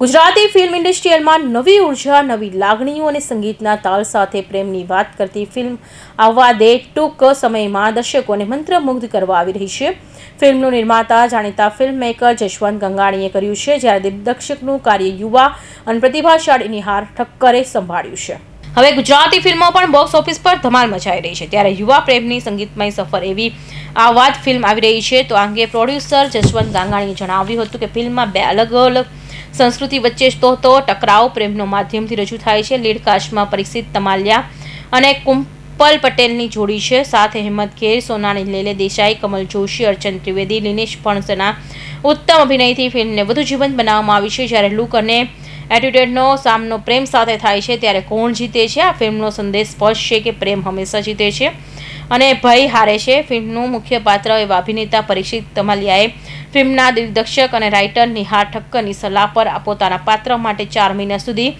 Gujarati film ઇન્ડસ્ટ્રીયલમાં નવી ઊર્જા, નવી લાગણીઓ અને સંગીતના તાલ સાથે પ્રેમની વાત કરતી ફિલ્મ આવવા દે ટૂંક સમયમાં દર્શકોને મંત્રમુગ્ધ કરવા આવી રહી છે. ફિલ્મનું નિર્માતા, જાણીતા ફિલ્મ મેકર જશવંત ગંગાણીએ કર્યું છે, જ્યારે દિગ્દર્શકનું કાર્ય યુવા અને પ્રતિભાશાળી નિહાર ઠક્કરે સંભાળ્યું છે. હવે ગુજરાતી ફિલ્મો પણ બોક્સ ઓફિસ પર ધમાલ મચાઈ રહી છે. ત્યારે યુવા પ્રેમની સંગીતમય સફર એવી આ વાત ફિલ્મ આવી રહી છે. તો આ અંગે પ્રોડ્યુસર જશવંત ગાંગાણીએ જણાવ્યું હતું કે ફિલ્મમાં બે અલગ અલગ સંસ્કૃતિ વચ્ચે તો તો ટકરાવ પ્રેમનો માધ્યમથી રજૂ થાય છે. લીડ કાસ્ટમાં પરીક્ષિત તમાલિયા અને કુંપલ પટેલની જોડી છે. સાથે હેમંત ખેર, સોનાની લેલે, દેસાઈ, કમલ જોશી, અર્ચન ત્રિવેદી લિનેશ ફણસના ઉત્તમ અભિનયથી ફિલ્મને વધુ જીવંત બનાવવામાં આવી છે. જ્યારે લુક અને એટીટ્યુડનો સામનો પ્રેમ સાથે થાય છે ત્યારે કોણ જીતે છે? આ ફિલ્મનો સંદેશ સ્પષ્ટ છે કે પ્રેમ હંમેશા જીતે છે અને ભય હારે છે. ફિલ્મનું મુખ્ય પાત્ર એવા અભિનેતા પરીક્ષિત તમાલિયાએ ફિલ્મના દિગ્દર્શક અને રાઇટર નિહાર ઠક્કરની સલાહ પર પોતાના પાત્ર માટે ચાર મહિના સુધી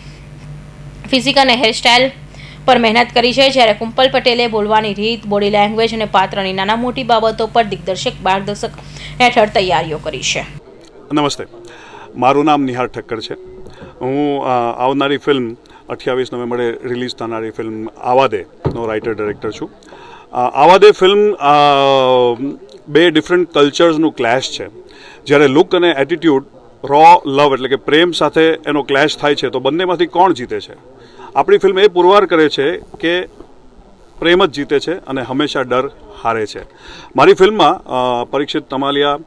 ફિઝિક અને હેરસ્ટાઇલ પર મહેનત કરી છે. જ્યારે કુંપલ પટેલે બોલવાની રીત, બોડી લેંગ્વેજ અને પાત્રની નાના મોટી બાબતો પર દિગ્દર્શક માર્ગદર્શક હેઠળ તૈયારીઓ કરી છે. નમસ્તે. મારું નામ નિહાર ઠક્કર છે. હું આવનારી ફિલ્મ અઠ્યાવીસ નવેમ્બરે રિલીઝ થનારી ફિલ્મ આવાદેનો રાઇટર ડિરેક્ટર છું. આવાદે ફિલ્મ બે ડિફરન્ટ કલ્ચર્સનું ક્લેશ છે. જ્યારે લુક અને એટીટ્યૂડ રો લવ એટલે કે પ્રેમ સાથે એનો ક્લેશ થાય છે, તો બંનેમાંથી કોણ જીતે છે? આપણી ફિલ્મ એ પુરવાર કરે છે કે પ્રેમ જ જીતે છે અને હંમેશા ડર હારે છે. મારી ફિલ્મમાં પરીક્ષિત તમાલિયા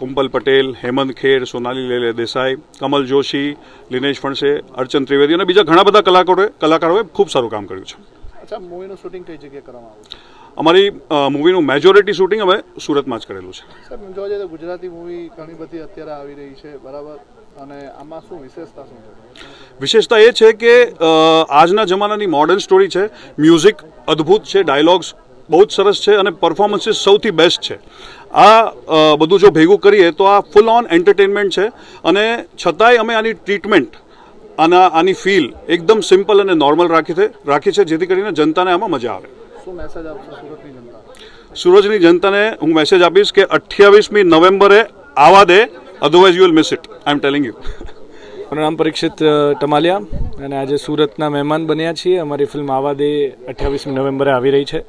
કુંપલ પટેલ હેમંત ખેર સોનાલી લેલે દેસાઈ કમલ જોશી લિનેશ ફણસે અર્ચન ત્રિવેદી અને બીજા ઘણા બધા કલાકારોએ કલાકારોએ ખૂબ સારું કામ કર્યું છે. અચ્છા મૂવીનું શૂટિંગ કઈ જગ્યાએ કરવામાં આવ્યું? છે અમારી મૂવીનું મેજોરિટી શૂટિંગ અમે સુરતમાં જ કરેલું છે. સાહેબ જોવા જઈએ તો ગુજરાતી મૂવી ઘણી બધી અત્યારે આવી રહી છે બરાબર? અને આમાં શું વિશેષતા શું છે? વિશેષતા એ છે કે આજના જમાનાની મોડર્ન સ્ટોરી છે મ્યુઝિક અદ્ભુત છે ડાયલોગ્સ બહુ જ સરસ છે અને પરફોર્મન્સીસ સૌથી બેસ્ટ છે. આ બધું જો ભેગું કરીએ તો આ ફૂલ ઓન એન્ટરટેનમેન્ટ છે અને છતાંય અમે આની ટ્રીટમેન્ટ આના આની ફીલ એકદમ સિમ્પલ અને નોર્મલ રાખી છે રાખી છે જેથી કરીને જનતાને આમાં મજા આવે. શું મેસેજ આપશો સુરતની સૂરજની જનતાને હું મેસેજ આપીશ કે અઠ્યાવીસમી નવેમ્બરે આવા દે otherwise you will miss it I am telling you મારું નામ પરીક્ષિત ટમાલિયા અને આજે સુરતના મહેમાન બન્યા છીએ. અમારી ફિલ્મ આવા દે અઠ્યાવીસમી નવેમ્બરે આવી રહી છે.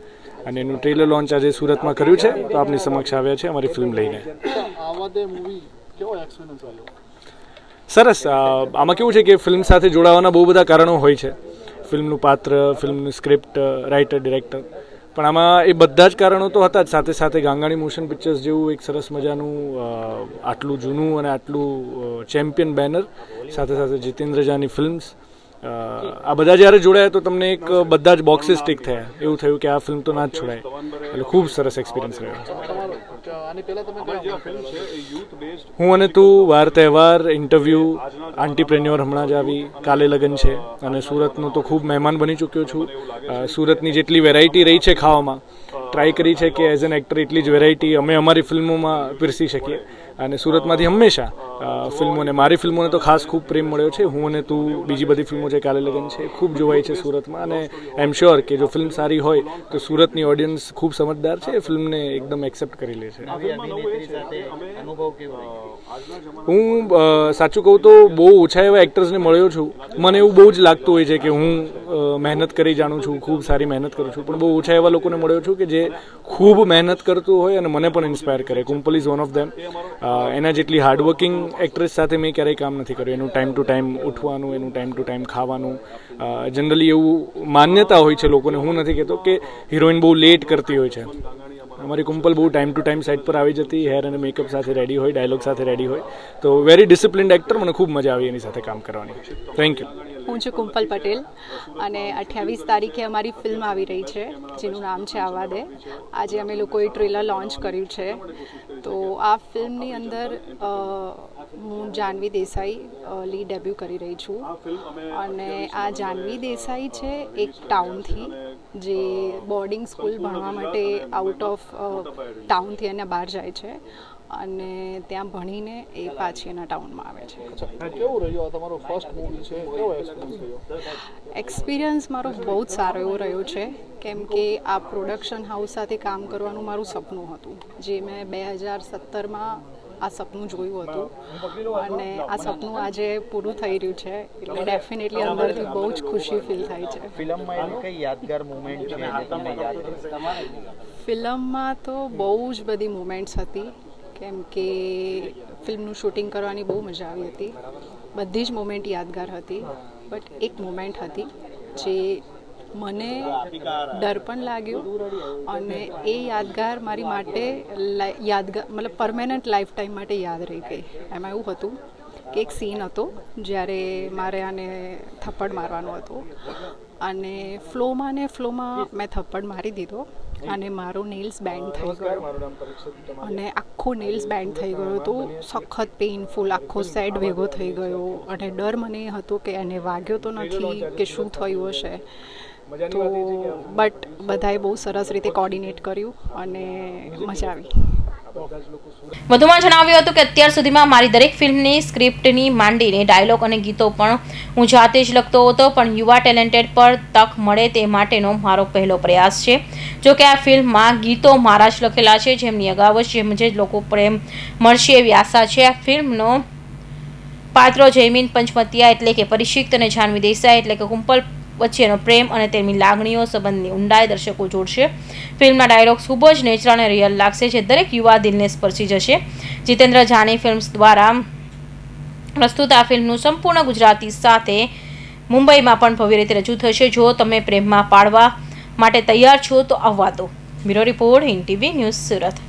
અને એનું ટ્રેલર લોન્ચ આજે સુરતમાં કર્યું છે. તો આપની સમક્ષ આવ્યા છે અમારી ફિલ્મ લઈને. સરસ. આમાં કેવું છે કે ફિલ્મ સાથે જોડાવાના બહુ બધા કારણો હોય છે. ફિલ્મનું પાત્ર ફિલ્મનું સ્ક્રિપ્ટ રાઇટર ડિરેક્ટર પણ આમાં એ બધા જ કારણો તો હતા જ. સાથે સાથે ગાંગાણી મોશન પિક્ચર્સ જેવું એક સરસ મજાનું આટલું જૂનું અને આટલું ચેમ્પિયન બેનર સાથે સાથે જીતેન્દ્ર જાની ફિલ્મ્સ આ બધા જ્યારે જોડાયા તો તમને એક બધા જ બોક્સીસ ટીક થયા. એવું થયું કે આ ફિલ્મ તો ના જ છોડાય. એટલે ખૂબ સરસ એક્સપિરિયન્સ રહ્યો. હું અને તું વાર તહેવાર ઇન્ટરવ્યૂ આંટીપ્રેન્યોર હમણાં જ આવી. કાલે લગ્ન છે અને સુરતનું તો ખૂબ મહેમાન બની ચૂક્યો છું. સુરતની જેટલી વેરાયટી રહી છે ખાવામાં ટ્રાય કરી છે કે એઝ એન એક્ટર એટલી જ વેરાયટી અમે અમારી ફિલ્મોમાં પીરસી શકીએ. અને સુરતમાંથી હંમેશા ફિલ્મોને, મારી ફિલ્મોને તો ખાસ ખૂબ પ્રેમ મળ્યો છે. હું અને તું બીજી બધી ફિલ્મો જે કાલે લગન છે ખૂબ જોવાય છે સુરતમાં. અને આઈ એમ શ્યોર કે જો ફિલ્મ સારી હોય તો સુરતની ઓડિયન્સ ખૂબ સમજદાર છે. ફિલ્મને એકદમ એક્સેપ્ટ કરી લે છે. હું સાચું કહું તો બહુ ઓછા એવા એક્ટર્સને મળ્યો છું. મને એવું બહુ જ લાગતું હોય છે કે હું મહેનત કરી જાણું છું, ખૂબ સારી મહેનત કરું છું. પણ બહુ ઓછા એવા લોકોને મળ્યો છું કે જે ખૂબ મહેનત કરતું હોય અને મને પણ ઇન્સ્પાયર કરે. Kumpal is one of them એના જેટલી હાર્ડવર્કિંગ એક્ટ્રેસ સાથે મેં ક્યારેય કામ નથી કર્યું. એનું ટાઈમ ટુ ટાઈમ ઉઠવાનું, એનું ટાઈમ ટુ ટાઈમ ખાવાનું. જનરલી એવું માન્યતા હોય છે લોકોને. હું નથી કહેતો કે હિરોઈન બહુ લેટ કરતી હોય છે. અમારી કુંપલ બહુ ટાઈમ ટુ ટાઈમ સાઇટ પર આવી જતી હેર અને મેકઅપ સાથે રેડી હોય ડાયલોગ સાથે રેડી હોય. તો વેરી ડિસિપ્લિન્ડ એક્ટર મને ખૂબ મજા આવી એની સાથે કામ કરવાની. થેન્ક યુ હું છું કુંપલ પટેલ અને અઠ્યાવીસ તારીખે અમારી ફિલ્મ આવી રહી છે, જેનું નામ છે આવા દે. આજે અમે લોકોએ ટ્રેલર લોન્ચ કર્યું છે. તો આ ફિલ્મની અંદર હું જાનવી દેસાઈ લીડ ડેબ્યુ કરી રહી છું. અને આ જાનવી દેસાઈ છે એક ટાઉનથી જે બોર્ડિંગ સ્કૂલ ભણવા માટે આઉટ ઓફ ટાઉનથી એને બહાર જાય છે. અને ત્યાં ભણીને એ પાછી એના ટાઉનમાં આવે છે. કેવું રહ્યું? આ તમારો ફર્સ્ટ મૂવી છે. કેવો એક્સપિરિયન્સ એક્સપિરિયન્સ મારો બહુ જ સારો એવો રહ્યો છે. કેમ કે આ પ્રોડક્શન હાઉસ સાથે કામ કરવાનું મારું સપનું હતું. જે મેં બે હજાર સત્તરમાં આ સપનું જોયું હતું. અને આ સપનું આજે પૂરું થઈ રહ્યું છે. એટલે ડેફિનેટલી અંદરથી બહુ જ ખુશી ફીલ થાય છે. ફિલ્મમાં એવી કઈ યાદગાર મુમેન્ટ છે ફિલ્મમાં તો બહુ જ બધી મુમેન્ટ્સ હતી. કેમ કે ફિલ્મનું શૂટિંગ કરવાની બહુ મજા આવી હતી. બધી જ મુમેન્ટ યાદગાર હતી. બટ એક મુમેન્ટ હતી જે મને ડર પણ લાગ્યો અને એ યાદગાર મારી માટે યાદગાર, મતલબ પરમેનન્ટ લાઈફ ટાઈમ માટે યાદ રહી ગઈ. એમાં એવું હતું કે એક સીન હતો જ્યારે મારે આને થપ્પડ મારવાનો હતો અને ફ્લોમાં ને ફ્લોમાં મેં થપ્પડ મારી દીધો. અને મારું નેલ્સ બેન્ડ થઈ ગયો. અને આખું નેલ્સ બેન્ડ થઈ ગયો તો સખત પેઇનફુલ આખો સેડ ભેગો થઈ ગયો. અને ડર મને એ હતો કે એને વાગ્યો તો નથી કે શું થયું હશે. તો બટ બધાએ બહુ સરસ રીતે કોર્ડિનેટ કર્યું અને મજા આવી. વધુમાં જણાવ્યું હતું કે અત્યાર સુધીમાં મારી દરેક ફિલ્મની સ્ક્રિપ્ટની માંડીને ડાયલોગ અને ગીતો પણ હું જાતે જ લખતો હતો, પણ યુવા ટેલેન્ટેડ પર તક મળે તે માટેનો મારો પહેલો પ્રયાસ છે. જો કે આ ફિલ્મમાં ગીતો મારા જ લખેલા છે, જેમની અગાઉ જેમ જે લોકો પ્રેમ મળશે એવી આશા છે. આ ફિલ્મનો પાત્રો જયમીન પંચમતિયા એટલે કે પરિષિક્ત અને જાનવી દેસાઈ એટલે કે કુંપલ વચ્ચેનો પ્રેમ અને તેમની લાગણીઓ સંબંધની ઊંડાઈ દર્શકો જોડશે. ફિલ્મના ડાયલોગ્સ ખૂબ જ નેચરલ અને રિયલ લાગશે જે દરેક યુવા દિલને સ્પર્શી જશે. જીતેન્દ્ર જાની ફિલ્મ્સ દ્વારા પ્રસ્તુત આ ફિલ્મનું સંપૂર્ણ ગુજરાતી સાથે મુંબઈમાં પણ ભવ્ય રીતે રજૂ થશે. જો તમે પ્રેમમાં પાડવા માટે તૈયાર છો તો આવવા દો. Bureau report, Hind TV news Surat.